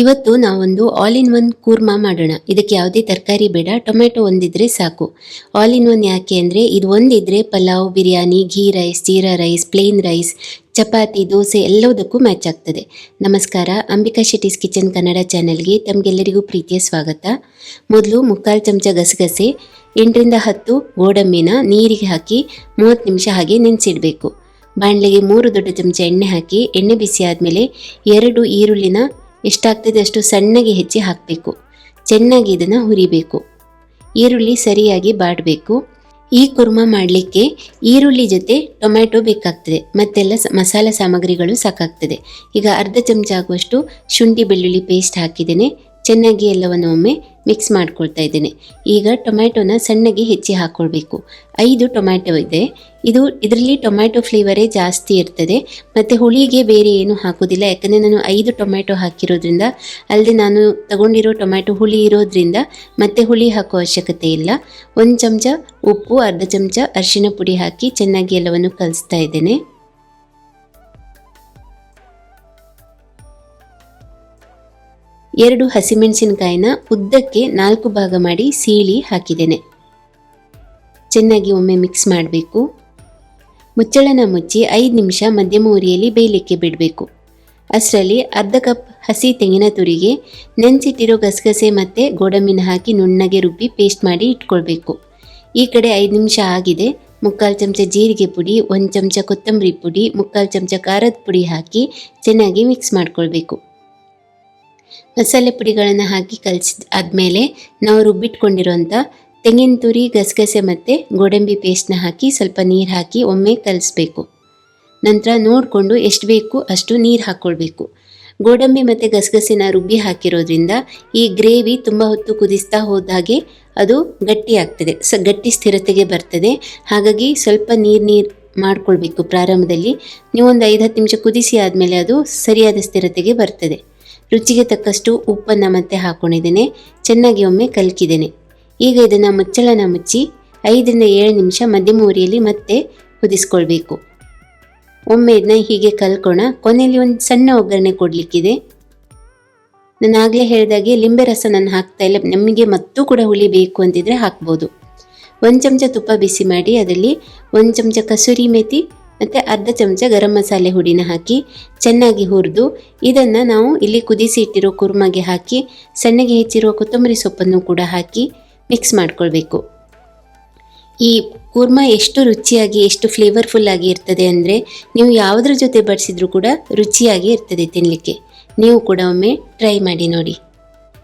ಇವತ್ತು ನಾವೊಂದು all in one korma ಮಾಡೋಣ. ಇದಕ್ಕೆ ಯಾವುದೇ ತರಕಾರಿ ಬೇಡ ಟೊಮೆಟೊ ಒಂದಿದ್ರೆ ಸಾಕು. ಆಲ್ ಇನ್ ಒನ್ ಯಾಕೆ ಅಂದರೆ, ಇದು ಒಂದಿದ್ರೆ pulao, biryani, ghee rice, jeera rice plain rice chapati, dosa ಎಲ್ಲದಕ್ಕೂ ಮ್ಯಾಚ್ ಆಗ್ತದೆ. ನಮಸ್ಕಾರ, ಅಂಬಿಕಾ ಶೆಟ್ಟಿಸ್ ಕಿಚನ್ ಕನ್ನಡ ಚಾನೆಲ್ಗೆ ತಮಗೆಲ್ಲರಿಗೂ ಪ್ರೀತಿಯ ಸ್ವಾಗತ. ಮೊದಲು ಮುಕ್ಕಾಲು ಚಮಚ ಗಸಗಸೆ, ಎಂಟರಿಂದ ಹತ್ತು ಗೋಡಂಬಿನ ನೀರಿಗೆ ಹಾಕಿ ಮೂವತ್ತು ನಿಮಿಷ ಹಾಗೆ ನೆನೆಸಿಡಬೇಕು. ಬಾಣಲೆಗೆ ಮೂರು ದೊಡ್ಡ ಚಮಚ ಎಣ್ಣೆ ಹಾಕಿ, ಎಣ್ಣೆ ಬಿಸಿ ಆದಮೇಲೆ ಎರಡು ಈರುಳ್ಳಿನ ಎಷ್ಟಾಗ್ತದೆ ಅಷ್ಟು ಸಣ್ಣಗೆ ಹೆಚ್ಚಿ ಹಾಕಬೇಕು. ಚೆನ್ನಾಗಿ ಇದನ್ನು ಹುರಿಬೇಕು. ಈರುಳ್ಳಿ ಸರಿಯಾಗಿ ಬಾಡಬೇಕು. ಈ ಕುರ್ಮ ಮಾಡಲಿಕ್ಕೆ ಈರುಳ್ಳಿ ಜೊತೆ ಟೊಮ್ಯಾಟೊ ಬೇಕಾಗ್ತದೆ. ಮತ್ತೆಲ್ಲ ಮಸಾಲೆ ಮಸಾಲ ಸಾಮಗ್ರಿಗಳು ಸಾಕಾಗ್ತದೆ. ಈಗ ಅರ್ಧ ಚಮಚ ಆಗುವಷ್ಟು ಶುಂಠಿ ಬೆಳ್ಳುಳ್ಳಿ ಪೇಸ್ಟ್ ಹಾಕಿದ್ದೇನೆ. ಚೆನ್ನಾಗಿ ಎಲ್ಲವನ್ನು ಒಮ್ಮೆ ಮಿಕ್ಸ್ ಮಾಡ್ಕೊಳ್ತಾ ಇದ್ದೇನೆ. ಈಗ ಟೊಮ್ಯಾಟೊನ ಸಣ್ಣಗೆ ಹೆಚ್ಚಿ ಹಾಕ್ಕೊಳ್ಬೇಕು ಐದು ಟೊಮ್ಯಾಟೊ ಇದೆ. ಇದು ಇದರಲ್ಲಿ ಟೊಮ್ಯಾಟೊ ಫ್ಲೇವರೇ ಜಾಸ್ತಿ ಇರ್ತದೆ. ಮತ್ತು ಹುಳಿಗೆ ಬೇರೆ ಏನು ಹಾಕೋದಿಲ್ಲ ಯಾಕಂದರೆ ನಾನು ಐದು ಟೊಮ್ಯಾಟೊ ಹಾಕಿರೋದ್ರಿಂದ, ಅಲ್ಲದೆ ನಾನು ತಗೊಂಡಿರೋ ಟೊಮ್ಯಾಟೊ ಹುಳಿ ಇರೋದ್ರಿಂದ ಮತ್ತೆ ಹುಳಿ ಹಾಕೋ ಅವಶ್ಯಕತೆ ಇಲ್ಲ. ಒಂದು ಚಮಚ ಉಪ್ಪು, ಅರ್ಧ ಚಮಚ ಅರಿಶಿನ ಪುಡಿ ಹಾಕಿ ಚೆನ್ನಾಗಿ ಎಲ್ಲವನ್ನು ಕಲಿಸ್ತಾ ಇದ್ದೇನೆ. ಎರಡು ಹಸಿಮೆಣಸಿನಕಾಯಿನ ಉದ್ದಕ್ಕೆ ನಾಲ್ಕು ಭಾಗ ಮಾಡಿ ಸೀಳಿ ಹಾಕಿದ್ದೇನೆ. ಚೆನ್ನಾಗಿ ಒಮ್ಮೆ ಮಿಕ್ಸ್ ಮಾಡಬೇಕು. ಮುಚ್ಚಳನ ಮುಚ್ಚಿ ಐದು ನಿಮಿಷ ಮಧ್ಯಮ ಉರಿಯಲ್ಲಿ ಬೇಯಲಿಕ್ಕೆ ಬಿಡಬೇಕು. ಅಷ್ಟರಲ್ಲಿ ಅರ್ಧ ಕಪ್ ಹಸಿ ತೆಂಗಿನ ತುರಿಗೆ, ನೆನೆಸಿಟ್ಟಿರೋ ಗಸಗಸೆ ಮತ್ತು ಗೋಡಂಬಿನ ಹಾಕಿ ನುಣ್ಣಗೆ ರುಬ್ಬಿ ಪೇಸ್ಟ್ ಮಾಡಿ ಇಟ್ಕೊಳ್ಬೇಕು. ಈ ಕಡೆ ಐದು ನಿಮಿಷ ಆಗಿದೆ. ಮುಕ್ಕಾಲು ಚಮಚ ಜೀರಿಗೆ ಪುಡಿ, ಒಂದು ಚಮಚ ಕೊತ್ತಂಬರಿ ಪುಡಿ, ಮುಕ್ಕಾಲು ಚಮಚ ಖಾರದ ಪುಡಿ ಹಾಕಿ ಚೆನ್ನಾಗಿ ಮಿಕ್ಸ್ ಮಾಡ್ಕೊಳ್ಬೇಕು. ಮಸಾಲೆ ಪುಡಿಗಳನ್ನು ಹಾಕಿ ಕಲಿಸಿದ ಆದಮೇಲೆ ನಾವು ರುಬ್ಬಿಟ್ಕೊಂಡಿರೋಂಥ ತೆಂಗಿನ ತುರಿ, ಗಸಗಸೆ ಮತ್ತು ಗೋಡಂಬಿ ಪೇಸ್ಟ್ನ ಹಾಕಿ ಸ್ವಲ್ಪ ನೀರು ಹಾಕಿ ಒಮ್ಮೆ ಕಲಿಸ್ಬೇಕು. ನಂತರ ನೋಡಿಕೊಂಡು ಎಷ್ಟು ಬೇಕು ಅಷ್ಟು ನೀರು ಹಾಕ್ಕೊಳ್ಬೇಕು ಗೋಡಂಬಿ ಮತ್ತು ಗಸಗಸೆನ ರುಬ್ಬಿ ಹಾಕಿರೋದ್ರಿಂದ ಈ ಗ್ರೇವಿ ತುಂಬ ಹೊತ್ತು ಕುದಿಸ್ತಾ ಹೋದಾಗೆ ಅದು ಗಟ್ಟಿ ಆಗ್ತದೆ. ಸ ಗಟ್ಟಿ ಸ್ಥಿರತೆಗೆ ಬರ್ತದೆ. ಹಾಗಾಗಿ ಸ್ವಲ್ಪ ನೀರು ನೀರು ಮಾಡ್ಕೊಳ್ಬೇಕು ಪ್ರಾರಂಭದಲ್ಲಿ. ನೀವೊಂದು ಐದು ಹತ್ತು ನಿಮಿಷ ಕುದಿಸಿ ಆದಮೇಲೆ ಅದು ಸರಿಯಾದ ಸ್ಥಿರತೆಗೆ ಬರ್ತದೆ. ರುಚಿಗೆ ತಕ್ಕಷ್ಟು ಉಪ್ಪನ್ನು ಮತ್ತೆ ಹಾಕ್ಕೊಂಡಿದ್ದೇನೆ ಚೆನ್ನಾಗಿ ಒಮ್ಮೆ ಕಲಕಿದ್ದೇನೆ. ಈಗ ಇದನ್ನು ಮುಚ್ಚಳನ ಮುಚ್ಚಿ ಐದರಿಂದ ಏಳು ನಿಮಿಷ ಮಧ್ಯಮ ಉರಿಯಲ್ಲಿ ಮತ್ತೆ ಕುದಿಸ್ಕೊಳ್ಬೇಕು. ಒಮ್ಮೆ ಇದನ್ನ ಹೀಗೆ ಕಲ್ಕೋಣ. ಕೊನೆಯಲ್ಲಿ ಒಂದು ಸಣ್ಣ ಒಗ್ಗರಣೆ ಕೊಡಲಿಕ್ಕಿದೆ. ನಾನು ಆಗಲೇ ಹೇಳಿದಾಗೆ ಲಿಂಬೆ ರಸ ನಾನು ಹಾಕ್ತಾ ಇಲ್ಲ. ನಮಗೆ ಮತ್ತೂ ಕೂಡ ಹುಳಿ ಬೇಕು ಅಂತಿದ್ರೆ ಹಾಕ್ಬೋದು. ಒಂದು ಚಮಚ ತುಪ್ಪ ಬಿಸಿ ಮಾಡಿ, ಅದರಲ್ಲಿ ಒಂದು ಚಮಚ ಕಸೂರಿ ಮೇಥಿ ಮತ್ತು ಅರ್ಧ ಚಮಚ ಗರಂ ಮಸಾಲೆ ಹುಡಿನ ಹಾಕಿ ಚೆನ್ನಾಗಿ ಹುರಿದು ಇದನ್ನು ನಾವು ಇಲ್ಲಿ ಕುದಿಸಿ ಇಟ್ಟಿರೋ ಕುರ್ಮಾಗೆ ಹಾಕಿ, ಸಣ್ಣಗೆ ಹೆಚ್ಚಿರುವ ಕೊತ್ತಂಬರಿ ಸೊಪ್ಪನ್ನು ಕೂಡ ಹಾಕಿ ಮಿಕ್ಸ್ ಮಾಡ್ಕೊಳ್ಬೇಕು. ಈ ಕೂರ್ಮ ಎಷ್ಟು ರುಚಿಯಾಗಿ, ಎಷ್ಟು ಫ್ಲೇವರ್ಫುಲ್ ಆಗಿ ಇರ್ತದೆ ಅಂದರೆ ನೀವು ಯಾವುದ್ರ ಜೊತೆ ಬಡಿಸಿದ್ರೂ ಕೂಡ ರುಚಿಯಾಗಿ ಇರ್ತದೆ ತಿನ್ನಲಿಕ್ಕೆ ನೀವು ಕೂಡ ಒಮ್ಮೆ ಟ್ರೈ ಮಾಡಿ ನೋಡಿ.